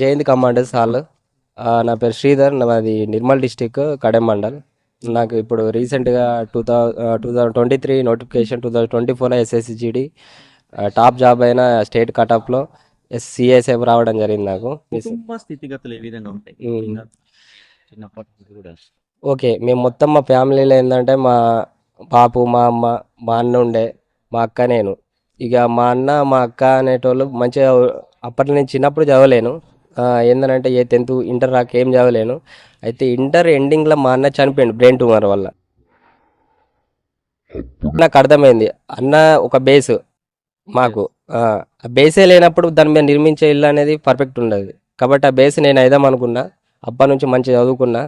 Jayant commanders hall నా పేరు శ్రీధర్ నాది నిర్మల్ డిస్టిక్ కడెం మండల్. నాకు ఇప్పుడు రీసెంట్గా two thou two thousand twenty three notification two thousand twenty ఫోర్లో ఎస్ఎస్సిజిడి టాప్ జాబ్ అయిన స్టేట్ కటప్లో సిఎస్ఎఫ్ రావడం జరిగింది నాకు. స్థితిగతులు ఏ విధంగా ఉంటాయి? నుంచి ఓకే మేము మొత్తం మా ఫ్యామిలీలో ఏంటంటే మా బాపు మా అమ్మ మా అన్న ఉండే మా అక్క నేను. ఇక మా అన్న మా అక్క అనేటోళ్ళు మంచిగా అప్పట్లో నేను చిన్నప్పుడు చదవలేను. ఏందనంటే ఏ టెన్త్ ఇంటర్ రాక ఏం చదవలేను. అయితే ఇంటర్ ఎండింగ్లో మా అన్న చనిపోయిండు బ్రెయిన్ ట్యూమర్ వల్ల. నాకు అర్థమైంది. అన్న ఒక బేస్ మాకు. ఆ బేసే లేనప్పుడు దాని మీద నిర్మించే ఇల్లు అనేది పర్ఫెక్ట్ ఉండదు. కాబట్టి ఆ బేస్ నేను అయిదాం అనుకున్నా. అప్పటి నుంచి మంచిగా చదువుకున్నా.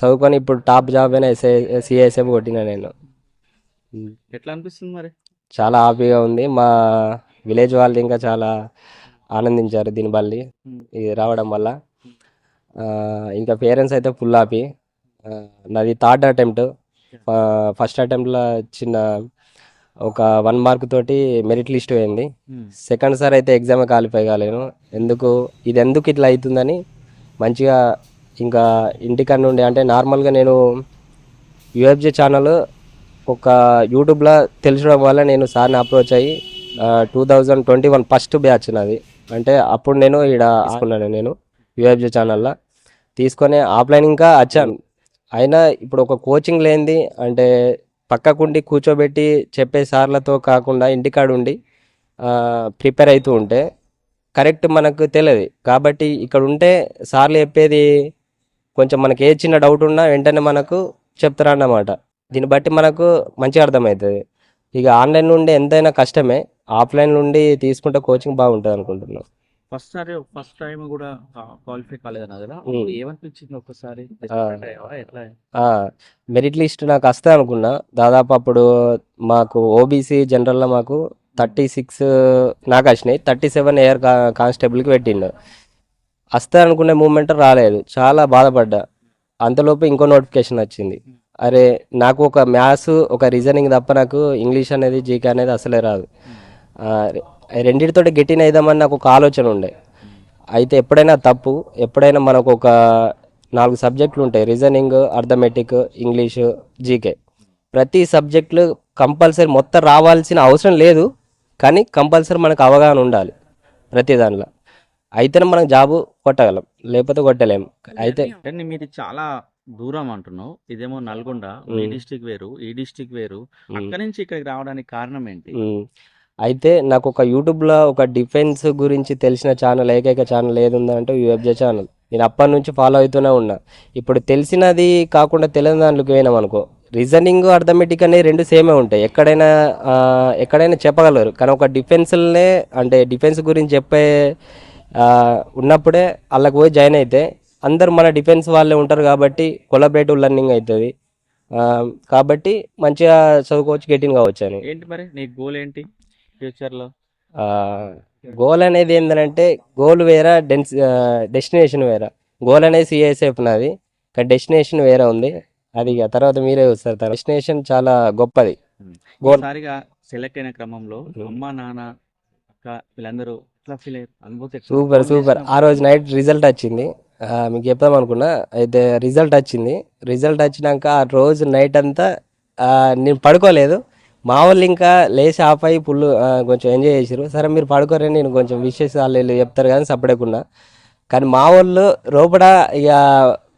చదువుకొని ఇప్పుడు టాప్ జాబ్ అయినా ఎస్ఐ సిఎస్ఎఫ్ కొట్టినా నేను. ఎట్లా అనిపిస్తుంది మరి? చాలా హ్యాపీగా ఉంది. మా విలేజ్ వాళ్ళు ఇంకా చాలా ఆనందించారు దీని బల్లి. ఇది రావడం వల్ల. ఇంకా పేరెంట్స్ అయితే ఫుల్ హ్యాపీ. నాది థర్డ్ అటెంప్ట్. ఫస్ట్ అటెంప్ట్లో చిన్న ఒక వన్ మార్క్ తోటి మెరిట్ లిస్ట్ పోయింది. సెకండ్ సార్ అయితే ఎగ్జామ్ క్వాలిఫై కాలేను ఎందుకు ఇది ఎందుకు ఇట్లా అవుతుందని మంచిగా ఇంకా ఇంటికాడ నుండి అంటే నార్మల్గా నేను యూఎఫ్జే ఛానల్ ఒక యూట్యూబ్లో తెలిసడం వల్ల నేను సార్ని అప్రోచ్ అయ్యి two thousand twenty one first batch నాది. అంటే అప్పుడు నేను ఇక్కడ తీసుకున్నాను నేను యూఎఫ్జే ఛానల్లో. తీసుకొని ఆఫ్లైన్ ఇంకా వచ్చాను అయినా ఇప్పుడు ఒక కోచింగ్ లేనిది అంటే పక్కకుండి కూర్చోబెట్టి చెప్పే సార్లతో కాకుండా ఇంటికాడ ఉండి ప్రిపేర్ అవుతూ ఉంటే కరెక్ట్ మనకు తెలియదు కాబట్టి ఇక్కడ ఉంటే సార్లు చెప్పేది కొంచెం మనకి ఏ చిన్న డౌట్ ఉన్నా వెంటనే మనకు చెప్తారన్నమాట. దీన్ని బట్టి మనకు మంచిగా అర్థమవుతుంది ఇక ఆన్లైన్ నుండి ఎంతైనా కష్టమే. ఆఫ్లైన్ నుండి తీసుకుంటే కోచింగ్ బాగుంటుంది అనుకుంటున్నాను ఫస్ట్ సారి ఫస్ట్ టైం కూడా క్వాలిఫై కదా. అప్పుడు ఏమనిపించింది? ఎట్లా? మెరిట్ లిస్ట్ నాకు వస్తా అనుకున్నా. దాదాపు అప్పుడు మాకు ఓబీసీ జనరల్లో మాకు థర్టీ సిక్స్ నాకు వచ్చినాయి. థర్టీ సెవెన్ ఎయిర్ కానిస్టేబుల్కి పెట్టిండు. వస్తా అనుకునే మూమెంట్ రాలేదు. చాలా బాధపడ్డా. అంతలోపు ఇంకో నోటిఫికేషన్ వచ్చింది. అరే నాకు ఒక మ్యాథ్స్ ఒక రీజనింగ్ తప్ప నాకు ఇంగ్లీష్ అనేది జీకే అనేది అసలే రాదు. రెండింటితో గెట్టిన అయిదామని నాకు ఒక ఆలోచన ఉండే. అయితే ఎప్పుడైనా తప్పు ఎప్పుడైనా మనకు ఒక నాలుగు సబ్జెక్టులు ఉంటాయి. Reasoning arithmetic English GK. ప్రతి సబ్జెక్టులు కంపల్సరీ మొత్తం రావాల్సిన అవసరం లేదు కానీ కంపల్సరీ మనకు అవగాహన ఉండాలి ప్రతి దాంట్లో అయితేనే మనం జాబు కొట్టగలం లేకపోతే కొట్టలేము అయితే మీది చాలా దూరం అంటున్నావు. ఇదేమో నల్గొండ ఈ. డిస్టిక్ వేరు ఈ డిస్టిక్ వేరు. అక్కడి నుంచి ఇక్కడికి రావడానికి కారణం ఏంటి. అయితే నాకు ఒక యూట్యూబ్లో ఒక డిఫెన్స్ గురించి తెలిసిన ఛానల్ ఏకైక ఛానల్ ఏది ఉందంటే యూఎఫ్జే ఛానల్. నేను అప్పటి నుంచి ఫాలో అవుతూనే ఉన్నా. ఇప్పుడు తెలిసినది కాకుండా తెలియని దాంట్లోకి పోయినాం అనుకో రీజనింగ్ అర్థమెటిక్ అనేవి రెండు సేమే ఉంటాయి. ఎక్కడైనా ఎక్కడైనా చెప్పగలరు. కానీ ఒక డిఫెన్స్లనే అంటే డిఫెన్స్ గురించి చెప్పే ఉన్నప్పుడే వాళ్ళకి పోయి జాయిన్ అయితే అందరు మన డిఫెన్స్ వాళ్ళే ఉంటారు కాబట్టి కొలబరేటివ్ లెర్నింగ్ అవుతుంది కాబట్టి మంచిగా చదువుకోవచ్చు గెటిన్ కావచ్చు అని. ఏంటి మరి? నీ గోల్ ఏంటి? ఫ్యూచర్లో గోల్ అనేది ఏంటంటే గోల్ వేరే డెన్స్ డెస్టినేషన్ వేరే? గోల్ అనేది సిఎస్ఎఫ్ నాది కానీ డెస్టినేషన్ వేరే ఉంది. అది ఇక తర్వాత మీరే చూస్తారు. డెస్టినేషన్ చాలా గొప్పది. గోల్ ఒకసారిగా సెలెక్ట్ అయిన క్రమంలో. అమ్మ నాన్న అక్క వీళ్ళందరూ ఎట్లా ఫీల్ అయ్యారు? అనుభూతి ఎట్లా? సూపర్ సూపర్ ఆ రోజు నైట్ రిజల్ట్ వచ్చింది. మీకు చెప్దాం అనుకున్నా. అయితే రిజల్ట్ వచ్చింది. రిజల్ట్ వచ్చినాక ఆ రోజు నైట్ అంతా నేను పడుకోలేదు. మా వాళ్ళు ఇంకా లేచి ఆఫ్ అయ్యి ఫుల్ కొంచెం ఎంజాయ్ చేసారు సరే మీరు పడుకోరని నేను కొంచెం విషెస్ వాళ్ళు చెప్తారు కానీ సపడేకున్నా కానీ మా వాళ్ళు లోపల ఇక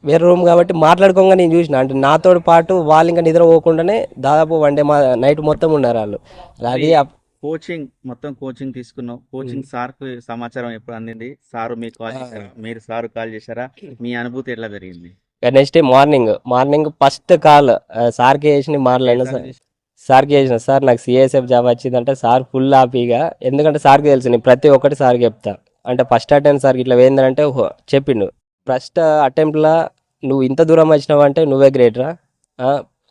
వేరే రూమ్ కాబట్టి మాట్లాడుకోగా నేను చూసిన. అంటే నాతో పాటు వాళ్ళు ఇంకా నిద్ర పోకుండానే దాదాపు వన్ డే మా నైట్ మొత్తం ఉన్నారు వాళ్ళు. అది కోచింగ్ మొత్తం కోచింగ్ తీసుకున్నావు కోచింగ్ సార్కు సమాచారం ఎప్పుడు అందింది? సారు మీకు కాల్. చేశారా? మీరు సార్ కాల్ చేశారా? మీ అనుభూతి ఎట్లా జరిగింది? Next day morning morning first call సార్కి చేసిన మాట్లాడిన సార్. సార్కి చేసిన. సార్ నాకు సిఎస్ఎఫ్ జాబ్ వచ్చిందంటే సార్ ఫుల్ హ్యాపీగా ఎందుకంటే సార్కి తెలుసు నేను ప్రతి ఒక్కటి సార్కి చెప్తా. అంటే ఫస్ట్ అటెంప్ట్ సార్కి ఇట్లా ఏంటంటే చెప్పిండు. ఫస్ట్ అటెంప్ట్లో నువ్వు ఇంత దూరం వచ్చినావు అంటే నువ్వే గ్రేట్ రా.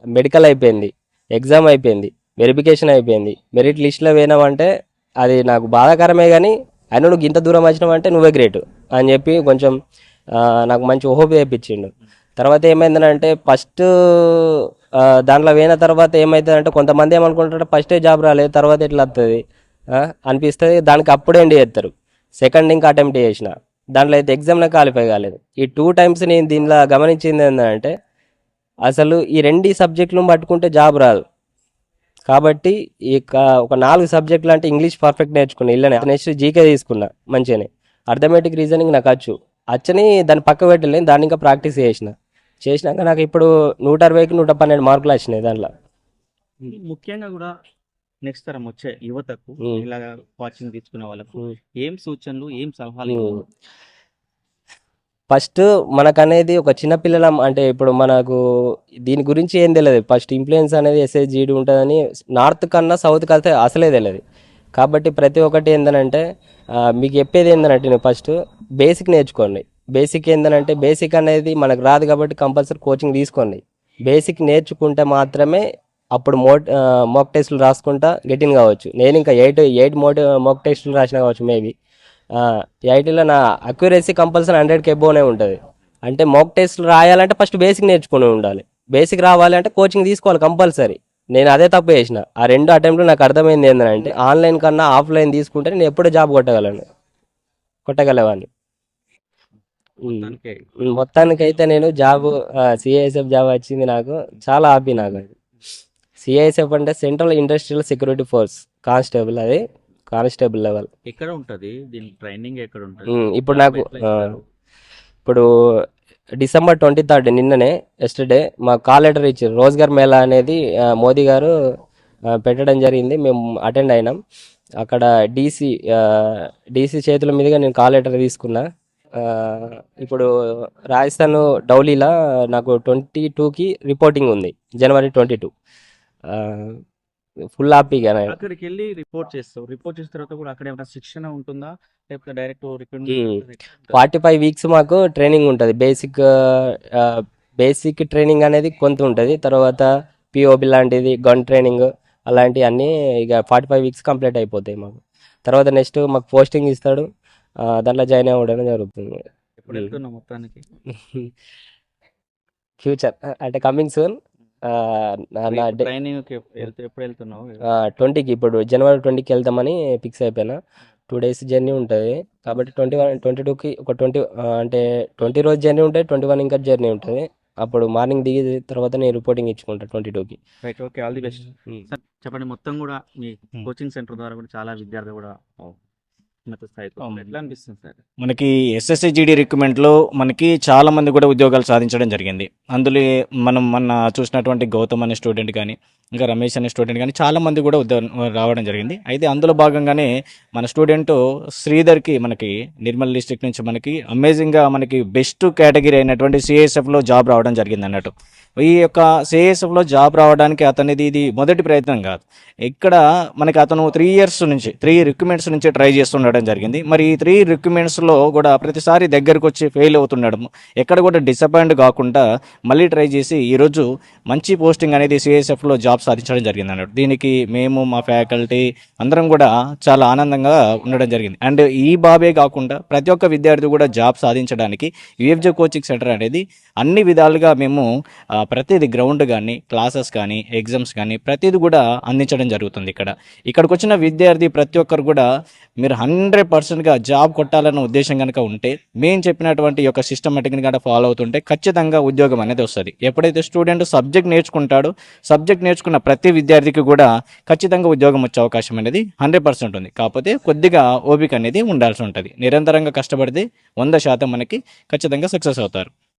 మెడికల్ అయిపోయింది ఎగ్జామ్ అయిపోయింది వెరిఫికేషన్ అయిపోయింది. మెరిట్ లిస్ట్లో పోయినావంటే అది నాకు బాధాకరమే కానీ అయినా నువ్వు ఇంత దూరం వచ్చినావంటే నువ్వే గ్రేట్ అని చెప్పి కొంచెం నాకు మంచి ఓహోప్ చేయించిండు తర్వాత ఏమైందంటే ఫస్ట్ దాంట్లో పోయిన తర్వాత ఏమవుతుందంటే కొంతమంది ఏమనుకుంటారు ఫస్టే జాబ్ రాలేదు తర్వాత ఎట్లా వస్తుంది అనిపిస్తుంది దానికి అప్పుడే ఎండి చేస్తారు. సెకండ్ ఇంకా అటెంప్ట్ చేసిన. దాంట్లో అయితే ఎగ్జామ్లో క్వాలిఫై కాలేదు. ఈ టూ టైమ్స్ నేను దీనిలో గమనించింది ఏంటంటే అసలు ఈ రెండు సబ్జెక్టులు పట్టుకుంటే జాబ్ రాదు. కాబట్టి ఈ క- ఒక నాలుగు సబ్జెక్టులు అంటే ఇంగ్లీష్ పర్ఫెక్ట్ నేర్చుకున్నా ఇల్లనే. నెక్స్ట్ జీకే తీసుకున్నా మంచిగానే. అర్థమెటిక్ రీజనింగ్ నాకు వచ్చు. అచ్చని దాన్ని పక్క పెట్టలేను దాన్ని ఇంకా ప్రాక్టీస్ చేసిన. చేసినాక నాకు ఇప్పుడు నూట అరవైకి నూట పన్నెండు మార్కులు వచ్చినాయి దాంట్లో ముఖ్యంగా కూడా నెక్స్ట్ తరం వచ్చే యువతకు. ఇలా కోచింగ్ తీసుకునే వాళ్ళకు. ఏం సూచనలు ఏం సలహాలు. ఫస్ట్ మనకనేది ఒక చిన్న పిల్లల అంటే ఇప్పుడు మనకు దీని గురించి ఏం తెలియదు ఫస్ట్ ఇన్ఫ్లుయెన్స్ అనేది ఎస్ఎస్ జీడి ఉంటుందని నార్త్ కన్నా సౌత్ అయితే అసలే తెలియదు కాబట్టి ప్రతి ఒక్కటి ఏంటంటే మీకు చెప్పేది ఏంటంటే నేను ఫస్ట్ బేసిక్ నేర్చుకోండి బేసిక్ ఏంటంటే బేసిక్ అనేది మనకు రాదు కాబట్టి కంపల్సరీ కోచింగ్ తీసుకోండి. బేసిక్ నేర్చుకుంటే మాత్రమే అప్పుడు మో మోక్ టెస్టులు రాసుకుంటా గెటిన్ కావచ్చు. నేను ఇంకా ఎయిట్ ఎయిట్ మోట్ మోక్ టెస్టులు రాసిన కావచ్చు మేబీ ఐటీలో నా అక్యురసీ కంపల్సరీ హండ్రెడ్కి ఎబోనే ఉంటుంది. అంటే మోక్ టెస్ట్లు రాయాలంటే ఫస్ట్ బేసిక్ నేర్చుకుని ఉండాలి. బేసిక్ రావాలి అంటే కోచింగ్ తీసుకోవాలి కంపల్సరీ నేను అదే తప్పు చేసిన. ఆ రెండు అటెంప్ట్లు నాకు అర్థమైంది ఏంటంటే ఆన్లైన్ కన్నా ఆఫ్లైన్ తీసుకుంటే నేను ఎప్పుడూ జాబ్ కొట్టగలను. కొట్టగలవాన్ని. దానికే మొత్తానికైతే నేను జాబ్ సిఐఎస్ఎఫ్ జాబ్ వచ్చింది నాకు. చాలా హ్యాపీ నాకు సిఐఎస్ఎఫ్ అంటే Central Industrial Security Force constable అది. కానిస్టేబుల్ లెవెల్ ఎక్కడ ఉంటది? దీని ట్రైనింగ్ ఎక్కడ ఉంటది? ఇప్పుడు నాకు? ఇప్పుడు డిసెంబర్ ట్వంటీ థర్డ్ నిన్ననే ఎస్టర్డే మా కాల్ లెటర్ ఇచ్చారు. రోజ్గార్ మేళా అనేది మోదీ గారు పెట్టడం జరిగింది. మేము అటెండ్ అయినాం. అక్కడ డీసీ డీసీ చేతుల మీదుగా నేను కాల్ లెటర్ తీసుకున్నా. ఇప్పుడు రాజస్థాన్ డౌలీలా నాకు ట్వంటీ టూకి రిపోర్టింగ్ ఉంది జనవరి ట్వంటీ టూ. ఫుల్ హ్యాపీగా అక్కడికి వెళ్ళి రిపోర్ట్ చేస్తావు. రిపోర్ట్ చేసిన తర్వాత కూడా అక్కడ ఏమైనా శిక్షణ ఉంటుందా? లేకపోతే డైరెక్ట్ ఫార్టీ ఫైవ్ వీక్స్ మాకు ట్రైనింగ్ ఉంటుంది. బేసిక్ బేసిక్ ట్రైనింగ్ అనేది కొంత ఉంటుంది. తర్వాత పిఓబి లాంటిది గన్ ట్రైనింగ్ అలాంటివి అన్నీ ఇక ఫార్టీ ఫైవ్ వీక్స్ కంప్లీట్ అయిపోతాయి మాకు. తర్వాత నెక్స్ట్ మాకు పోస్టింగ్ ఇస్తాడు. దాంట్లో జాయిన్ అవ్వడం జరుగుతుంది. ఎప్పుడు మొత్తానికి? ఫ్యూచర్ అంటే కమింగ్ సూన్ నా ట్రైనింగ్ వెళ్తే ఎప్పుడు వెళ్తున్నావు ట్వంటీకి ఇప్పుడు జనవరి ట్వంటీకి వెళ్తామని ఫిక్స్ అయిపోయినా. టూ డేస్ జర్నీ ఉంటుంది. కాబట్టి ట్వంటీ వన్ ట్వంటీ టూకి ఒక ట్వంటీ అంటే ట్వంటీ రోజు జర్నీ ఉంటుంది ట్వంటీ వన్ ఇంకా జర్నీ ఉంటుంది. అప్పుడు మార్నింగ్ దిగి తర్వాత నేను రిపోర్టింగ్ ఇచ్చుకుంటా ట్వంటీ టూకి right okay all the best sir చెప్పండి మొత్తం కూడా మీ కోచింగ్ సెంటర్ ద్వారా కూడా చాలా విద్యార్థులు కూడా ఉన్నత అవును. ఎట్లా అనిపిస్తుంది సార్? మనకి ఎస్ఎస్సిజిడి రిక్రూట్మెంట్లో మనకి చాలా మంది కూడా ఉద్యోగాలు సాధించడం జరిగింది. అందులో మనం మొన్న చూసినటువంటి గౌతమ్ అనే స్టూడెంట్ కానీ ఇంకా రమేష్ అనే స్టూడెంట్ కానీ చాలా మంది కూడా ఉద్యోగం రావడం జరిగింది. అయితే అందులో భాగంగానే మన స్టూడెంట్ శ్రీధర్కి మనకి నిర్మల్ డిస్ట్రిక్ట్ నుంచి మనకి అమేజింగ్గా మనకి బెస్ట్ కేటగిరీ అయినటువంటి సిఎస్ఎఫ్లో జాబ్ రావడం జరిగింది అన్నట్టు ఈ యొక్క సిఎస్ఎఫ్లో జాబ్ రావడానికి అతనిది ఇది మొదటి ప్రయత్నం కాదు. ఇక్కడ మనకి అతను త్రీ ఇయర్స్ నుంచి త్రీ రిక్రూట్మెంట్స్ నుంచి ట్రై చేస్తుండడం జరిగింది. మరి ఈ త్రీ రిక్రూట్మెంట్స్లో కూడా ప్రతిసారి దగ్గరకు వచ్చి ఫెయిల్ అవుతుండడం ఎక్కడ కూడా డిసప్పాయింట్ కాకుండా మళ్ళీ ట్రై చేసి ఈరోజు మంచి పోస్టింగ్ అనేది సిఎస్ఎఫ్లో జాబ్ సాధించడం జరిగింది అన్నాడు. దీనికి మేము మా ఫ్యాకల్టీ అందరం కూడా చాలా ఆనందంగా ఉండడం జరిగింది. అండ్ ఈ బాబే కాకుండా ప్రతి ఒక్క విద్యార్థి కూడా జాబ్ సాధించడానికి యుఎఫ్జే కోచింగ్ సెంటర్ అనేది అన్ని విధాలుగా మేము ప్రతిదీ గ్రౌండ్ కానీ క్లాసెస్ కానీ ఎగ్జామ్స్ కానీ ప్రతిదీ కూడా అందించడం జరుగుతుంది ఇక్కడ. ఇక్కడికి వచ్చిన విద్యార్థి ప్రతి ఒక్కరు కూడా మీరు హండ్రెడ్ పర్సెంట్గా జాబ్ కొట్టాలన్న ఉద్దేశం కనుక ఉంటే మేము చెప్పినటువంటి యొక్క సిస్టమేటిక్ని కనుక ఫాలో అవుతుంటే ఖచ్చితంగా ఉద్యోగం అనేది వస్తుంది. ఎప్పుడైతే స్టూడెంట్ సబ్జెక్ట్ నేర్చుకుంటాడో సబ్జెక్ట్ నేర్చుకున్న ప్రతి విద్యార్థికి కూడా ఖచ్చితంగా ఉద్యోగం వచ్చే అవకాశం అనేది హండ్రెడ్ పర్సెంట్ ఉంది. కాకపోతే కొద్దిగా ఓపిక అనేది ఉండాల్సి ఉంటుంది. నిరంతరంగా కష్టపడితే వంద శాతం మనకి ఖచ్చితంగా సక్సెస్ అవుతారు.